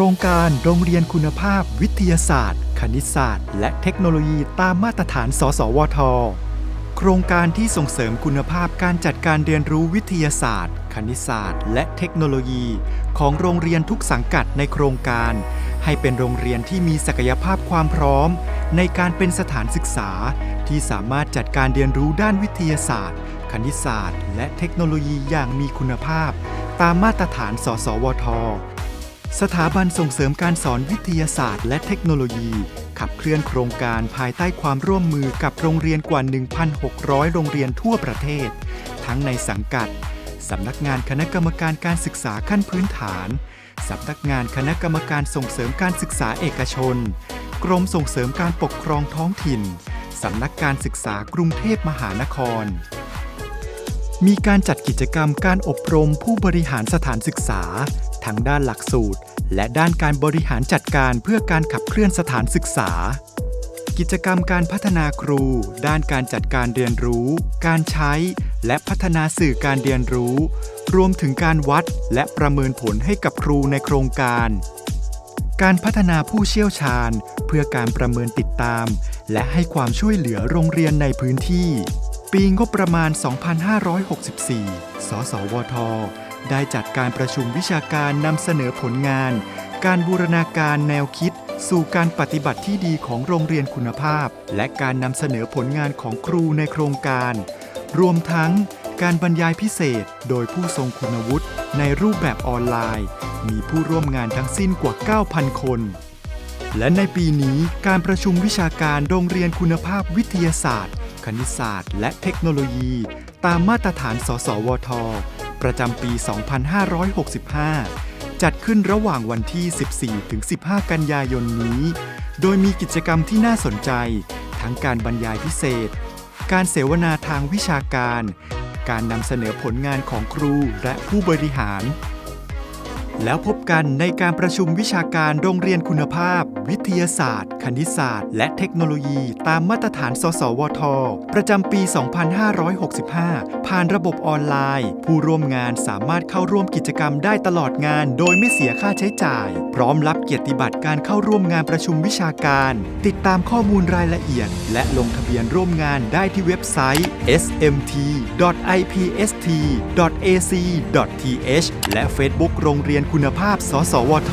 รงการโรงเรียนคุณภาพวิทยาศาสตร์ คณิตศาสตร์ และเทคโนโลยีตามมาตรฐาน สสวท โครงการที่ส่งเสริมคุณภาพการจัดการเรียนรู้วิทยาศาสตร์ คณิตศาสตร์ และเทคโนโลยี ของโรงเรียนทุกสังกัดในโครงการ ให้เป็นโรงเรียนที่มีศักยภาพความพร้อม ในการเป็นสถานศึกษา ที่สามารถจัดการเรียนรู้ด้านวิทยาศาสตร์ คณิตศาสตร์ และเทคโนโลยีอย่างมีคุณภาพ ตามมาตรฐาน สสวท สถาบันส่งเสริมการสอนวิทยาศาสตร์และเทคโนโลยี ขับเคลื่อนโครงการภายใต้ความร่วมมือกับโรงเรียนกว่า 1,600 โรงเรียนทั่วประเทศ ทั้งในสังกัด สำนักงานคณะกรรมการการศึกษาขั้นพื้นฐาน สำนักงานคณะกรรมการส่งเสริมการศึกษาเอกชน กรมส่งเสริมการปกครองท้องถิ่น สำนักการศึกษากรุงเทพมหานคร มีการจัดกิจกรรมการอบรมผู้บริหารสถานศึกษา ทั้งด้านหลักสูตร และด้านการบริหารจัดการเพื่อการขับเคลื่อนสถานศึกษา กิจกรรมการพัฒนาครู ด้านการจัดการเรียนรู้ การใช้ และพัฒนาสื่อการเรียนรู้ รวมถึงการวัดและประเมินผลให้กับครูในโครงการ การพัฒนาผู้เชี่ยวชาญ เพื่อการประเมินติดตาม และให้ความช่วยเหลือโรงเรียนในพื้นที่ ปีงบประมาณ 2564 สสวท ได้จัดการประชุมวิชาการนำเสนอผลงาน การบูรณาการแนวคิด สู่การปฏิบัติที่ดีของโรงเรียนคุณภาพ และการนำเสนอผลงานของครูในโครงการ รวมทั้งการบรรยายพิเศษโดยผู้ทรงคุณวุฒิในรูปแบบออนไลน์ มีผู้ร่วมงานทั้งสิ้นกว่า 9,000 คน และในปีนี้การประชุมวิชาการโรงเรียนคุณภาพวิทยาศาสตร์ คณิตศาสตร์ และเทคโนโลยี ตามมาตรฐาน สสวท ประจำปี 2565 จัดขึ้นระหว่างวันที่ 14-15 กันยายนนี้ โดยมีกิจกรรมที่น่าสนใจ ทั้งการบรรยายพิเศษ การเสวนาทางวิชาการ การนำเสนอผลงานของครูและผู้บริหาร แล้วพบกันในการประชุมวิชาการโรงเรียนคุณภาพ วิทยาศาสตร์ คณิตศาสตร์ และเทคโนโลยีตามมาตรฐาน สสวท ประจำปี 2565 ผ่านระบบออนไลน์ ผู้ร่วมงานสามารถเข้าร่วมกิจกรรมได้ตลอดงาน โดยไม่เสียค่าใช้จ่ายพร้อมรับเกียรติบัตรการเข้าร่วมงานประชุมวิชาการ ติดตามข้อมูลรายละเอียด และลงทะเบียนร่วมงานได้ที่เว็บไซต์ smt.ipst.ac.th และเฟซบุ๊กโรงเรียนคุณภาพ สสวท